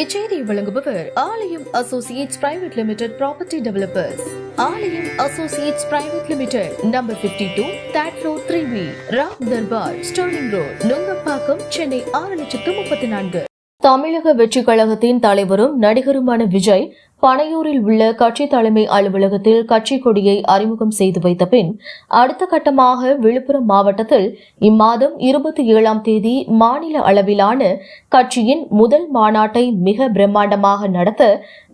இச்செய்தியை வழங்குபவர் Aalayam associates private limited property developers. Aalayam associates private limited number 52 two that road three B Ram Darbar Sterling road Nungambakkam Chennai ஆறு லட்சத்து முப்பத்தி நான்கு. தமிழக வெற்றி கழகத்தின் தலைவரும் நடிகருமான விஜய் பனையூரில் உள்ள கட்சி தலைமை அலுவலகத்தில் கட்சி கொடியை அறிமுகம் செய்து வைத்த பின் அடுத்த கட்டமாக விழுப்புரம் மாவட்டத்தில் இம்மாதம் இருபத்தி ஏழாம் தேதி மாநில அளவிலான கட்சியின் முதல் மாநாட்டை மிக பிரம்மாண்டமாக நடத்த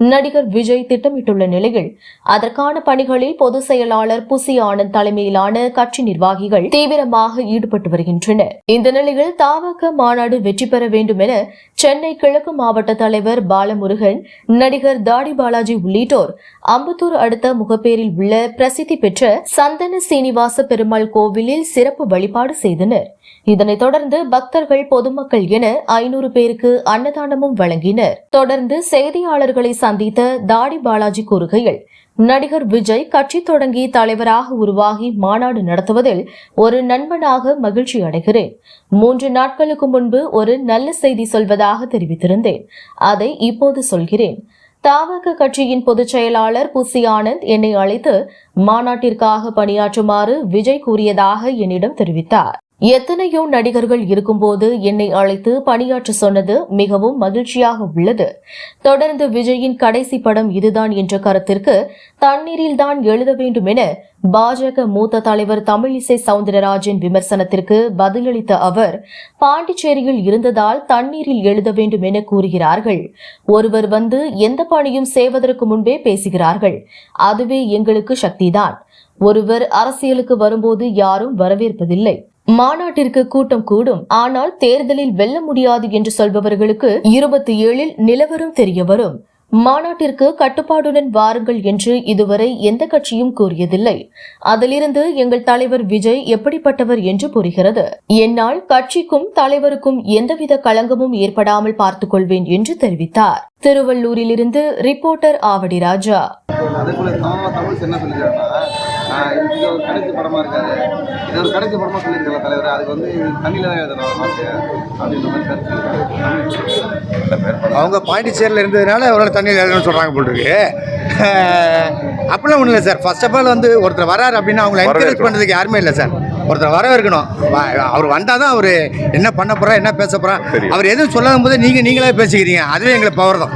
நடிகர் விஜய் திட்டமிட்டுள்ள நிலையில் அதற்கான பணிகளில் பொதுச் செயலாளர் புசி ஆனந்த் தலைமையிலான கட்சி நிர்வாகிகள் தீவிரமாக ஈடுபட்டு வருகின்றனர். இந்த நிலையில் தாவக மாநாடு வெற்றி பெற வேண்டும் என சென்னை கிழக்கு மாவட்ட தலைவர் பாலமுருகன் நடிகர் தாடி பாலாஜி உள்ளிட்டோர் அம்பத்தூர் அடுத்த முகப்பேரில் உள்ள பிரசித்தி பெற்ற சந்தன சீனிவாச பெருமாள் கோவிலில் சிறப்பு வழிபாடு செய்தனர். இதனைத் தொடர்ந்து பக்தர்கள் பொதுமக்கள் என ஐநூறு பேருக்கு அன்னதானமும் வழங்கினர். தொடர்ந்து செய்தியாளர்களை சந்தித்த தாடி பாலாஜி கூறுகையில் நடிகர் விஜய் கட்சி தொடங்கி தலைவராக உருவாகி மாநாடு நடத்துவதில் ஒரு நண்பனாக மகிழ்ச்சி அடைகிறேன். மூன்று நாட்களுக்கு முன்பு ஒரு நல்ல செய்தி சொல்வதாக தெரிவித்திருந்தேன். அதை இப்போது சொல்கிறேன். தாவக கட்சியின் பொதுச் செயலாளர் புசி ஆனந்த் என்னை அழைத்து மாநாட்டிற்காக பணியாற்றுமாறு விஜய் கூறியதாக என்னிடம் தெரிவித்தார். எத்தனையோ நடிகர்கள் இருக்கும்போது என்னை அழைத்து பணியாற்ற சொன்னது மிகவும் மகிழ்ச்சியாக உள்ளது. தொடர்ந்து விஜயின் கடைசி படம் இதுதான் என்ற கருத்திற்கு தண்ணீரில் தான் எழுத வேண்டும் என பாஜக மூத்த தலைவர் தமிழிசை சவுந்தரராஜன் விமர்சனத்திற்கு பதிலளித்த அவர் பாண்டிச்சேரியில் இருந்ததால் தண்ணீரில் எழுத வேண்டும் என கூறுகிறார்கள். ஒருவர் வந்து எந்த பணியும் செய்வதற்கு முன்பே பேசுகிறார்கள். அதுவே எங்களுக்கு சக்திதான். ஒருவர் அரசியலுக்கு வரும்போது யாரும் வரவேற்பதில்லை. மாநாட்டிற்கு கூட்டம் கூடும். ஆனால் தேர்தலில் வெல்ல முடியாது என்று சொல்பவர்களுக்கு இருபத்தி ஏழில் நிலவரம் தெரிய வரும் மாநாட்டிற்கு கட்டுப்பாடுடன் வாருங்கள் என்று இதுவரை எந்த கட்சியும் கூறியதில்லை. அதிலிருந்து எங்கள் தலைவர் விஜய் எப்படிப்பட்டவர் என்று புரிகிறது. என்னால் கட்சிக்கும் தலைவருக்கும் எந்தவித களங்கமும் ஏற்படாமல் பார்த்துக் கொள்வேன் என்று தெரிவித்தார். திருவள்ளூரிலிருந்து ரிப்போர்ட்டர் ஆவடி ராஜா. இது ஒரு கடைசி படமா இருக்காது. இது ஒரு கடைசி படமா சொல்லியிருக்காங்க தலைவர். அதுக்கு வந்து தண்ணியில தான் எழுதணும். அப்படின்ற மாதிரி கருத்து. சொல்லியிருக்காரு. அவங்க பாண்டிச்சேரியில் இருந்ததுனால அவரால் தண்ணியில் எழுதணும்னு சொல்கிறாங்க போல் இருக்கு. அப்படிலாம் ஒன்றும் இல்லை சார். ஃபர்ஸ்ட் ஆஃப் ஆல் வந்து ஒருத்தர் வராரு அப்படின்னா அவங்கள என்கரேஜ் பண்ணுறதுக்கு யாருமே இல்லை சார். ஒருத்தர் வரவேற்கணும் வ- அவர் வந்தால் தான் அவர் என்ன பண்ண போகிறா என்ன பேச போகிறா அவர் எதுவும் சொல்லாத போது நீங்கள் நீங்களே பேசிக்கிறீங்க. அதுவே எங்களுக்கு பவர் தான்.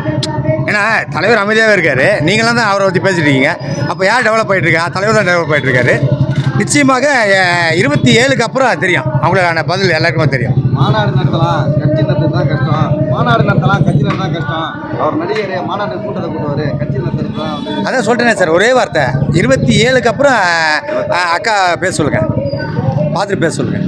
ஏன்னா தலைவர் அமைதியாகவே இருக்காரு. நீங்களாம் தான் அவரை பற்றி பேசிட்டு இருக்கீங்க. அப்போ யார் டெவலப் ஆகிட்டு இருக்கா தலைவர் தான் டெவலப் ஆகிட்டு இருக்காரு நிச்சயமாக இருபத்தி ஏழுக்கு அப்புறம் தெரியும். அவங்களுக்கான பதில் எல்லாருக்குமே தெரியும். மாநாடு நடத்தலாம். கட்சி நடத்துறது தான் கஷ்டம். மாநாடு நடத்தலாம். கட்சி நடத்தா கஷ்டம். அவர் நடிகர் மாநாடு கூட்டத்தை கூட்டுவார் கட்சி நடத்துறது தான் அதான் சொல்லிட்டேனே சார் ஒரே வார்த்தை. இருபத்தி ஏழுக்கு அப்புறம் அக்கா பேச சொல்லுங்க. பார்த்துட்டு பேச சொல்லுங்க.